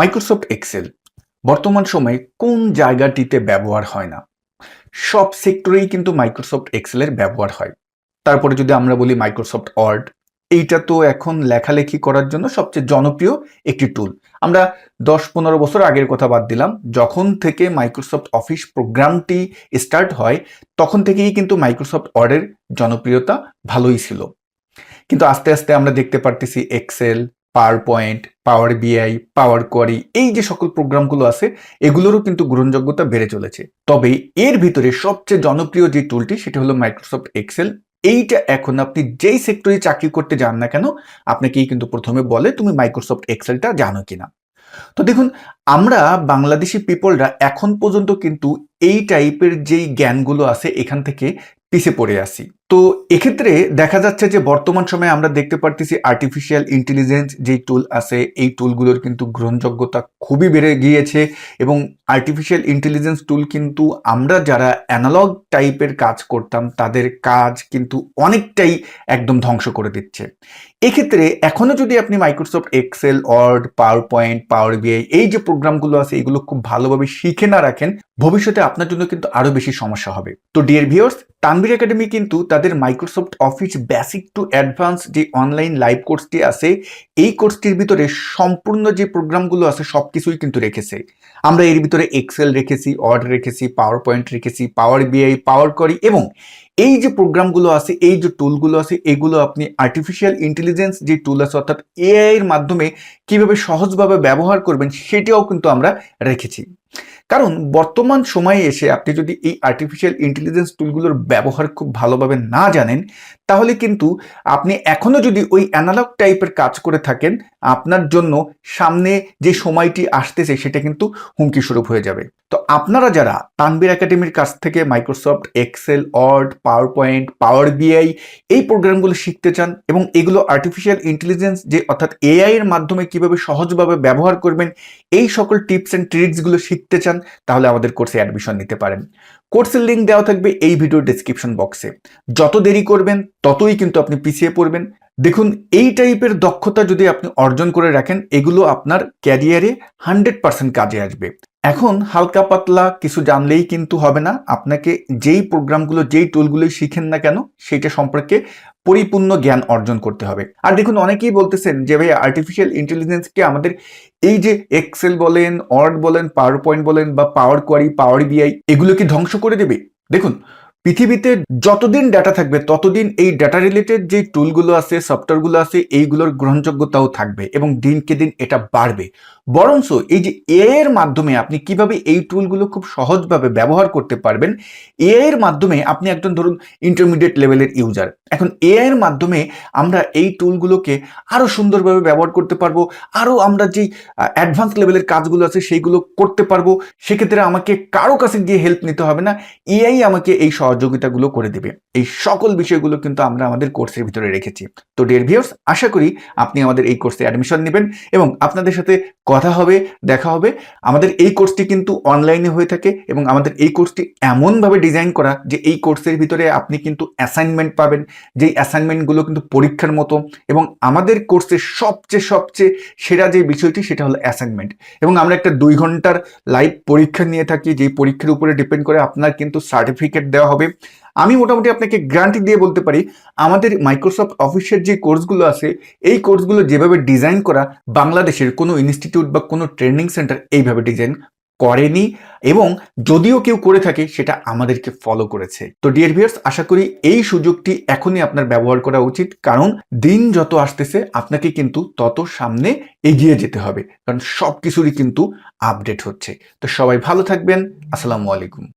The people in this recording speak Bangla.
মাইক্রোসফট এক্সেল বর্তমান সময়ে কোন জায়গাটিতে ব্যবহার হয় না? সব সেক্টরেই কিন্তু মাইক্রোসফট এক্সেলের ব্যবহার হয়। তারপরে যদি আমরা বলি মাইক্রোসফট ওয়ার্ড এইটা তো এখন লেখালেখি করার জন্য সবচেয়ে জনপ্রিয় একটি টুল আমরা দশ পনেরো বছর আগের কথা বাদ দিলাম, যখন থেকে মাইক্রোসফট অফিস প্রোগ্রামটি স্টার্ট হয়, তখন থেকেই কিন্তু মাইক্রোসফট ওয়ার্ডের জনপ্রিয়তা ভালোই ছিল। কিন্তু আস্তে আস্তে আমরা দেখতে পারতেছি এক্সেল পাওয়ার পয়েন্ট পাওয়ার বিআই পাওয়ার কোয়ারি এই যে সকল প্রোগ্রামগুলো আছে, এগুলোরও কিন্তু গ্রহণযোগ্যতা বেড়ে চলেছে। তবে এর ভিতরে সবচেয়ে জনপ্রিয় যে টুলটি সেটা হলো মাইক্রোসফট এক্সেল এইটা এখন আপনি যেই সেক্টরে চাকরি করতে যান না কেন, আপনাকেই কিন্তু প্রথমে বলে তুমি মাইক্রোসফট এক্সেলটা জানো কিনা। তো দেখুন, আমরা বাংলাদেশি পিপলরা এখন পর্যন্ত কিন্তু এই টাইপের যেই জ্ঞানগুলো আছে, এখান থেকে পিছিয়ে পড়ে আসি তো এক্ষেত্রে দেখা যাচ্ছে যে বর্তমান সময়ে আমরা দেখতে পারতেছি আর্টিফিশিয়াল ইন্টেলিজেন্স যেই টুল আছে, এই টুলগুলোর কিন্তু গ্রহণযোগ্যতা খুবই বেড়ে গিয়েছে এবং আর্টিফিশিয়াল ইন্টেলিজেন্স টুল কিন্তু আমরা যারা অ্যানালগ টাইপের কাজ করতাম, তাদের কাজ কিন্তু অনেকটাই একদম ধ্বংস করে দিচ্ছে। এক্ষেত্রে এখনও যদি আপনি Microsoft Excel Word PowerPoint Power BI এই যে প্রোগ্রামগুলো আছে, এগুলো খুব ভালোভাবে শিখে না রাখেন, ভবিষ্যতে আপনার জন্য কিন্তু আরও বেশি সমস্যা হবে। তো ডিয়ার ভিউয়ার্স তানবির একাডেমি কিন্তু তাদের Microsoft Office basic to advance যে অনলাইন লাইভ কোর্সটি আছে, এই কোর্সটির ভিতরে সম্পূর্ণ যে প্রোগ্রামগুলো আছে সব কিছুই কিন্তু রেখেছে। আমরা এর ভিতরে এক্সেল রেখেছি ওয়ার্ড রেখেছি পাওয়ার পয়েন্ট রেখেছি পাওয়ার বিআই পাওয়ার করি এবং এই যে প্রোগ্রামগুলো আছে, এই যে টুলগুলো আছে, এগুলো আপনি আর্টিফিশিয়াল ইন্টেলিজেন্স যে টুল আছে, অর্থাৎ এআইয়ের মাধ্যমে কীভাবে সহজভাবে ব্যবহার করবেন, সেটাও কিন্তু আমরা রেখেছি। কারণ বর্তমান সময়ে এসে আপনি যদি এই আর্টিফিশিয়াল ইন্টেলিজেন্স টুলগুলোর ব্যবহার খুব ভালোভাবে না জানেন, তাহলে কিন্তু আপনি এখনও যদি ওই অ্যানালগ টাইপের কাজ করে থাকেন, আপনার জন্য সামনে যে সময়টি আসতেছে, সেটা কিন্তু হুমকি স্বরূপ হয়ে যাবে। তো আপনারা যারা তানবির একাডেমির কাছ থেকে Microsoft Excel Word PowerPoint Power BI এই প্রোগ্রামগুলো শিখতে চান এবং এগুলো আর্টিফিশিয়াল ইন্টেলিজেন্স যে অর্থাৎ এআই এর মাধ্যমে কীভাবে সহজভাবে ব্যবহার করবেন, এই সকল টিপস অ্যান্ড ট্রিক্সগুলো শিখতে চান, তাহলে আমাদের কোর্সে অ্যাডমিশন নিতে পারেন। কোর্সের লিঙ্ক দেওয়া থাকবে এই ভিডিও ডিসক্রিপশন বক্সে যত দেরি করবেন, ততই কিন্তু আপনি পিছিয়ে পড়বেন। দেখুন, এই টাইপের দক্ষতা যদি আপনি অর্জন করে রাখেন, এগুলো আপনার ক্যারিয়ারে হান্ড্রেড পার্সেন্ট কাজে আসবে। এখন হালকা পাতলা কিছু জানলেই কিন্তু হবে না। আপনাকে যেই প্রোগ্রামগুলো যেই টুলগুলো শিখেন না কেন, সেইটা সম্পর্কে পরিপূর্ণ জ্ঞান অর্জন করতে হবে। আর দেখুন, অনেকেই বলতেছেন যে, ভাই আর্টিফিশিয়াল ইন্টেলিজেন্সকে আমাদের এই যে এক্সেল বলেন অর্ড বলেন পাওয়ার পয়েন্ট বলেন বা পাওয়ার কোয়ারি পাওয়ার বিআই এগুলো কি ধ্বংস করে দেবে? দেখুন পৃথিবীতে যতদিন ডাটা থাকবে, ততদিন এই ডাটা রিলেটেড যে টুলগুলো আছে সফটওয়্যারগুলো আছে, এইগুলোর গ্রহণযোগ্যতাও থাকবে এবং দিনকে দিন এটা বাড়বে। বরঞ্চ এই যে এ এর মাধ্যমে আপনি কীভাবে এই টুলগুলো খুব সহজভাবে ব্যবহার করতে পারবেন এ এর মাধ্যমে আপনি একজন ধরুন ইন্টারমিডিয়েট লেভেলের ইউজার এখন এ এর মাধ্যমে আমরা এই টুলগুলোকে আরও সুন্দরভাবে ব্যবহার করতে পারব আরও আমরা যেই অ্যাডভান্স লেভেলের কাজগুলো আছে, সেইগুলো করতে পারব। সেক্ষেত্রে আমাকে কারও কাছে গিয়ে হেল্প নিতে হবে না। এআই আমাকে এই সহযোগিতাগুলো করে দেবে। এই সকল বিষয়গুলো কিন্তু আমরা আমাদের কোর্সের ভিতরে রেখেছি। তো ডিয়ার ভিউয়ার্স আশা করি আপনি আমাদের এই কোর্সে অ্যাডমিশন নেবেন এবং আপনাদের সাথে কথা হবে, দেখা হবে। আমাদের এই কোর্সটি কিন্তু অনলাইনে হয়ে থাকে এবং আমাদের এই কোর্সটি এমনভাবে ডিজাইন করা যে এই কোর্সের ভিতরে আপনি কিন্তু অ্যাসাইনমেন্ট পাবেন, যেই অ্যাসাইনমেন্টগুলো কিন্তু পরীক্ষার মতো এবং আমাদের কোর্সের সবচেয়ে সবচেয়ে সেরা যে বিষয়টি সেটা হলো অ্যাসাইনমেন্ট এবং আমরা একটা দুই ঘণ্টার লাইভ পরীক্ষা নিয়ে থাকি, যেই পরীক্ষার উপরে ডিপেন্ড করে আপনার কিন্তু সার্টিফিকেট দেওয়া হবে। আমি মোটামুটি আপনাকে গ্যারান্টি দিয়ে বলতে পারি, আমাদের মাইক্রোসফট অফিসের যে কোর্সগুলো আছে, এই কোর্সগুলো যেভাবে ডিজাইন করা বাংলাদেশের কোনো ইনস্টিটিউট বা কোনো ট্রেনিং সেন্টার এইভাবে ডিজাইন করেনি এবং যদিও কেউ করে থাকে, সেটা আমাদেরকে ফলো করেছে। তো ডিয়ার ভিয়ার্স আশা করি এই সুযোগটি এখনই আপনার ব্যবহার করা উচিত, কারণ দিন যত আসতেছে, আপনাকে কিন্তু তত সামনে এগিয়ে যেতে হবে, কারণ সব কিছুরই কিন্তু আপডেট হচ্ছে। তো সবাই ভালো থাকবেন, আসসালামু আলাইকুম।